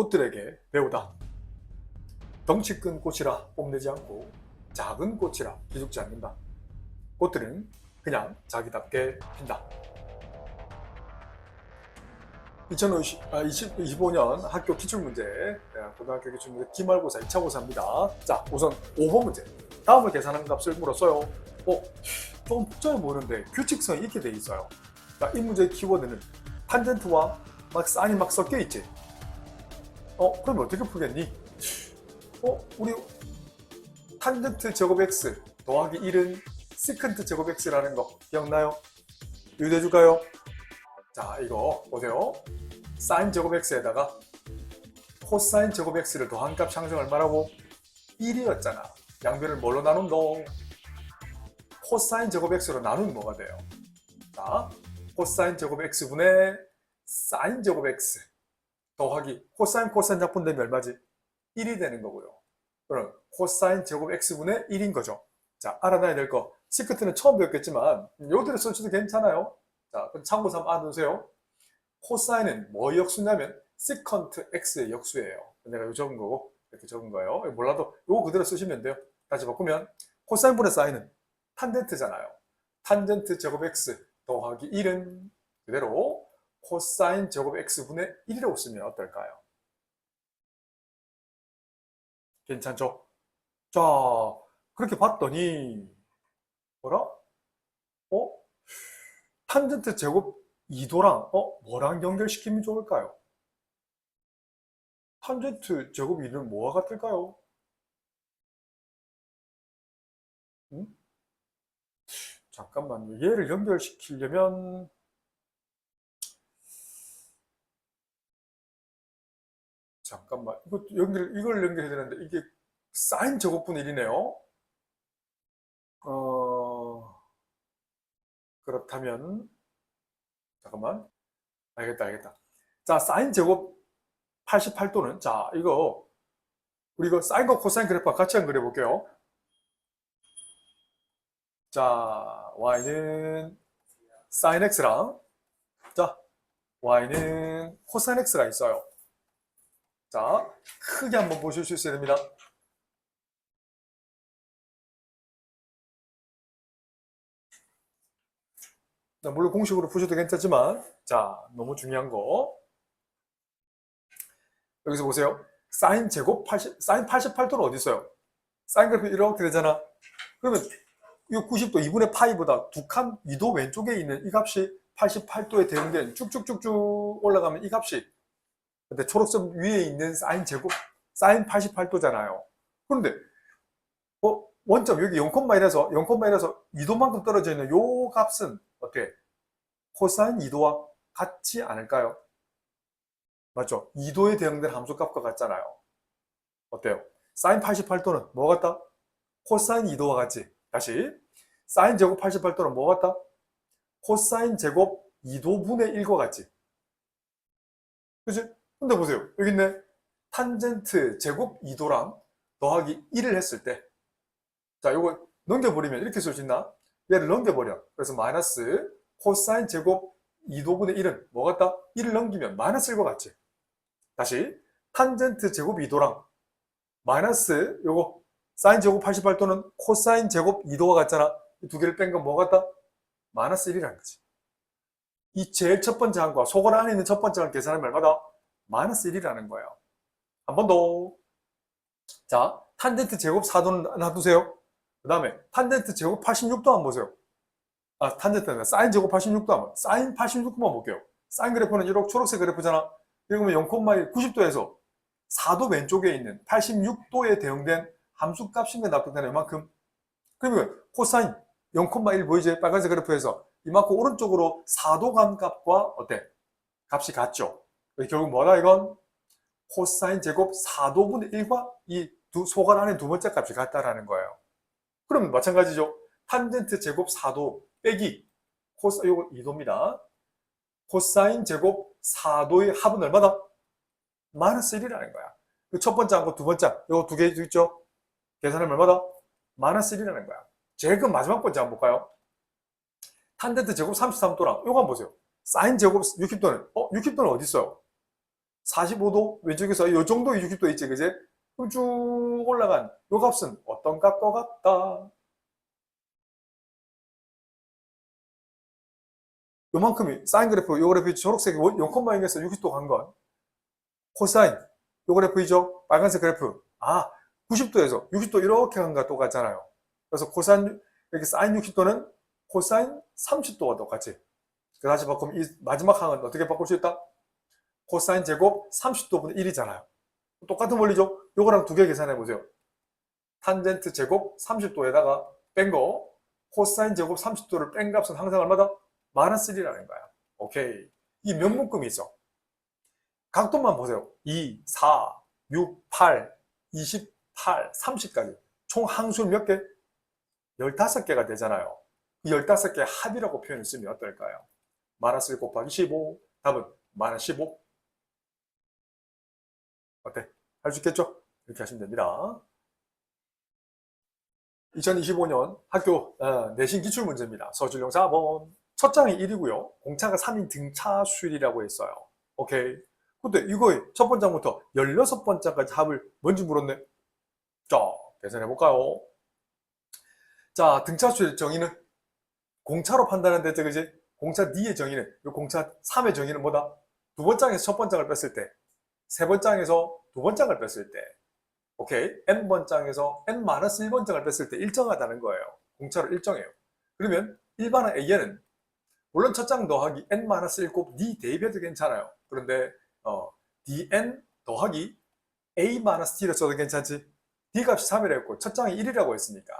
꽃들에게 배우다. 덩치 큰 꽃이라 뽐내지 않고 작은 꽃이라 기죽지 않는다. 꽃들은 그냥 자기답게 핀다. 2025년 학교 기출문제, 네, 고등학교 기출문제 기말고사 2차 고사입니다. 자, 우선 5번 문제. 다음을 계산한 값을 물었어요. 어, 좀 복잡해 보이는데 규칙성이 있게 돼 있어요. 자, 이 문제의 키워드는 탄젠트와 막 사인이 막 섞여 있지. 어, 그럼 어떻게 풀겠니? 어, 우리 탄젠트 제곱 x 더하기 1은 시컨트 제곱 x라는 거 기억나요? 유도해 줄까요? 자, 이거 보세요. 사인 제곱 x에다가 코사인 제곱 x를 더한 값 상승 얼마라고? 1이었잖아. 양변을 뭘로 나눈다? 코사인 제곱 x로 나누면 뭐가 돼요? 자, 코사인 제곱 x분의 사인 제곱 x 더하기 코사인 코사인 작분되면 얼마지? 1이 되는 거고요. 그럼 코사인 제곱 x분의 1인 거죠. 자, 알아놔야 될 거. 시크트는 처음 배웠겠지만 요대로 써주도 괜찮아요. 자, 그럼 참고 삼아 알아두세요. 코사인은 뭐 역수냐면 시컨트 x의 역수예요. 내가 요 적은 거고 이렇게 적은 거예요. 몰라도 요거 그대로 쓰시면 돼요. 다시 바꾸면 코사인분의 사인은 탄젠트잖아요. 탄젠트 제곱 x 더하기 1은 그대로 코사인 제곱 x분의 1이라고 쓰면 어떨까요? 괜찮죠? 자, 그렇게 봤더니 뭐라? 어? 탄젠트 제곱 2도랑 어? 뭐랑 연결시키면 좋을까요? 탄젠트 제곱 2는 뭐와 같을까요? 음? 잠깐만요. 얘를 연결시키려면 잠깐만. 이거 연결 이걸 연결해야 되는데 이게 사인 제곱분의 1이네요. 어 그렇다면 잠깐만. 알겠다, 알겠다. 자, 사인 제곱 88도는 자, 이거 우리 이거 사인과 코사인 그래프와 같이 한번 그려 볼게요. 자, y는 sin x랑 자, y는 코사인 x가 있어요. 자, 크게 한번 보실 수 있어야 됩니다. 자, 물론 공식으로 푸셔도 괜찮지만, 자, 너무 중요한 거. 여기서 보세요. 사인 제곱 80, 사인 88도는 어디 있어요? 사인 그래프 이렇게 되잖아. 그러면 이 90도 2분의 파이보다 두 칸 위도 왼쪽에 있는 이 값이 88도에 대응된 쭉쭉쭉쭉 올라가면 이 값이 근데 초록점 위에 있는 사인 제곱 사인 88도잖아요. 그런데 어, 원점 여기 0,1에서 0,1에서 2도만큼 떨어져 있는 요 값은 어때? 코사인 2도와 같지 않을까요? 맞죠? 2도에 대응된 함수값과 같잖아요. 어때요? 사인 88도는 뭐 같다? 코사인 2도와 같지? 다시 사인 제곱 88도는 뭐 같다? 코사인 제곱 2도분의 1과 같지? 그치? 근데 보세요. 여기 있네. 탄젠트 제곱 2도랑 더하기 1을 했을 때 자, 이거 넘겨버리면 이렇게 쓸 수 있나? 얘를 넘겨버려. 그래서 마이너스 코사인 제곱 2도분의 1은 뭐 같다? 1을 넘기면 마이너스 1과 같지? 다시 탄젠트 제곱 2도랑 마이너스 요거 사인 제곱 88도는 코사인 제곱 2도와 같잖아. 이두 개를 뺀 건 뭐 같다? 마이너스 1이라는 거지. 이 제일 첫 번째 항과 속을 안에 있는 첫 번째 항 계산하면 얼마다? 마이너스 1이라는 거예요. 한 번 더. 자, 탄젠트 제곱 4도는 놔두세요. 그 다음에 탄젠트 제곱 86도 한번 보세요. 아, 탄젠트는 사인 제곱 86도 한번. 사인 86도만 볼게요. 사인 그래프는 이렇게 초록색 그래프잖아. 이러면 0,1 90도에서 4도 왼쪽에 있는 86도에 대응된 함수 값인 게 납득되는 이만큼. 그러면 코사인 0,1 보이지? 빨간색 그래프에서 이만큼 오른쪽으로 4도 간 값과 어때? 값이 같죠? 결국 뭐다 이건? 코사인 제곱 4도분의 1과 이 두 소관 안에 두 번째 값이 같다라는 거예요. 그럼 마찬가지죠. 탄젠트 제곱 4도 빼기 코사 요거 2도입니다. 코사인 제곱 4도의 합은 얼마다? 마이너스 1이라는 거야. 그 첫 번째 하고 두 번째 요거 두 개 있죠? 계산하면 얼마다? 마이너스 1이라는 거야. 제일 큰 마지막 번째 한번 볼까요? 탄젠트 제곱 33도랑 요거 한번 보세요. 사인 제곱 60도는 어? 60도는 어디 있어요? 45도 왼쪽에서 이 정도 60도 있지 그지? 그럼 쭉 올라간 요 값은 어떤 값과 같다? 요만큼이 사인 그래프 요 그래프 초록색 0,0에서 60도 간 건? 코사인. 요 그래프이죠? 빨간색 그래프. 아 90도에서 60도 이렇게 간 거 똑같잖아요. 그래서 코사인 여기 사인 60도는 코사인 30도가 똑같이. 그 다시 바꾸면 이 마지막 항은 어떻게 바꿀 수 있다? 코사인 제곱 30도분의 1이잖아요. 똑같은 원리죠? 요거랑 두 개 계산해 보세요. 탄젠트 제곱 30도에다가 뺀 거, 코사인 제곱 30도를 뺀 값은 항상 얼마다? 마이너스 1이라는 거야. 오케이. 이 있어. 각도만 보세요. 2, 4, 6, 8, 28, 30까지. 총 항수 몇 개? 15개가 되잖아요. 이 15개 합이라고 표현을 쓰면 어떨까요? 1 곱하기 15. 답은 마이너스 15. 어때? 할 수 있겠죠? 이렇게 하시면 됩니다. 2025년 학교 어, 내신 기출 문제입니다. 서술용 4번. 첫 장이 1이고요. 공차가 3인 등차 수율이라고 했어요. 오케이. 근데 이거의 첫 번째부터 16번째까지 합을 뭔지 물었네. 자, 계산해 볼까요? 자, 등차 수율 정의는 공차로 판단하는데, 그지? 공차 D의 정의는, 이 공차 3의 정의는 뭐다? 두 번장에서 첫 번장을 뺐을 때, 세 번장에서 두 번장을 뺐을 때, 오케이? N번장에서 N-1번장을 뺐을 때 일정하다는 거예요. 공차로 일정해요. 그러면 일반은 A에는 물론 첫 장 더하기 N-1곱 D 대입해도 괜찮아요. 그런데 어, DN 더하기 A-T를 써도 괜찮지? D 값이 3이라 했고 첫 장이 1이라고 했으니까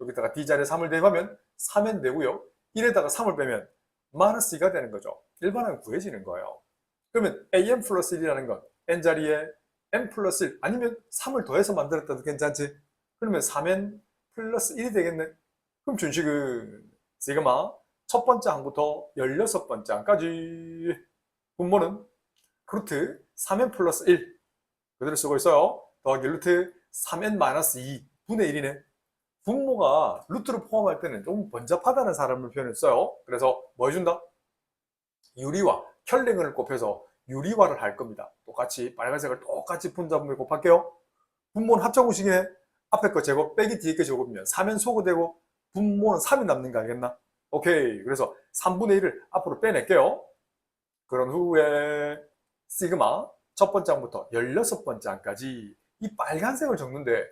여기다가 D 자리에 3을 대입하면 3N 되고요. 1에다가 3을 빼면 마이너스 2가 되는 거죠. 일반은 구해지는 거예요. 그러면 AM 플러스 1이라는 건 N 자리에 n 플러스 1 아니면 3을 더해서 만들었다도 괜찮지? 그러면 3n 플러스 1이 되겠네? 그럼 준식은 시그마 첫 번째 항부터 16번째 항까지 분모는 루트 3n 플러스 1 그대로 쓰고 있어요. 더하기 루트 3n 마이너스 2 분의 1이네. 분모가 루트를 포함할 때는 좀 번잡하다는 사람을 표현했어요. 그래서 뭐 해준다? 유리와 혈랭을 곱해서 유리화를 할 겁니다. 똑같이 빨간색을 똑같이 분자분모에 곱할게요. 분모는 합성구식이네. 앞에 거 제곱 빼기 뒤에 거 제곱이면 3면 소거 되고 분모는 3이 남는 거 알겠나? 오케이. 그래서 3분의 1을 앞으로 빼낼게요. 그런 후에 시그마 첫 번째 항부터 16번째 항까지 이 빨간색을 적는데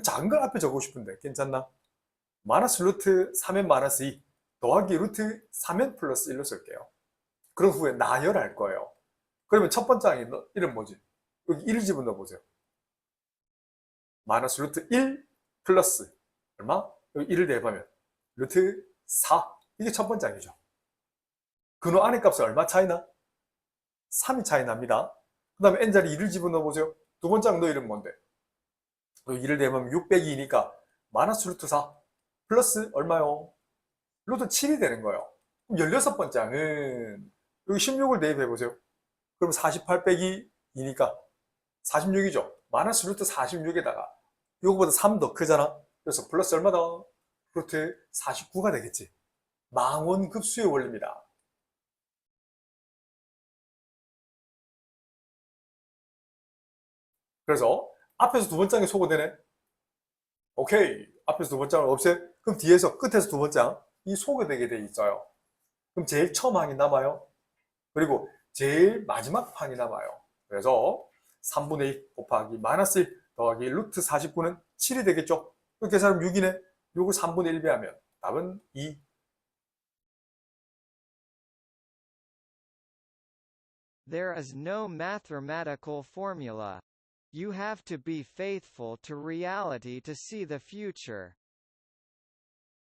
작은 걸 앞에 적고 싶은데 괜찮나? 마이너스 루트 3엔 마이너스 2 더하기 루트 3엔 플러스 1로 쓸게요. 그런 후에 나열할 거예요. 그러면 첫 번째 항이 이름 뭐지? 여기 1을 집어넣어 보세요. 마이너스 루트 1 플러스 얼마? 여기 1을 대입하면 루트 4 이게 첫 번째 항이죠. 근호 안의 값이 얼마 차이나? 3이 차이 납니다. 그 다음에 n자리 2를 집어넣어 보세요. 두 번째 항너 이름 뭔데? 여기 2를 대입하면 6 빼기 2니까 마이너스 루트 4 플러스 얼마요? 루트 7이 되는 거예요. 그럼 16번째 항은 여기 16을 대입해 보세요. 그럼 48 빼기 2니까 46이죠. 마이너스 루트 46에다가 이거보다 3 더 크잖아. 그래서 플러스 얼마다? 루트 49가 되겠지. 망원급수의 원리입니다. 그래서 앞에서 두 번장이 소거되네. 오케이. 앞에서 두 번장을 없애. 그럼 뒤에서 끝에서 두 번장 이 소거되게 돼 있어요. 그럼 제일 처음 항이 남아요. 그리고 제일 마지막 판이 남아요. 그래서 3분의 2 곱하기 마이너스 1 더하기 루트 49는 7이 되겠죠? 이렇게 계산하면 6이네. 6을 3분의 1 배하면 답은 2. There is no mathematical formula. You have to be faithful to reality to see the future.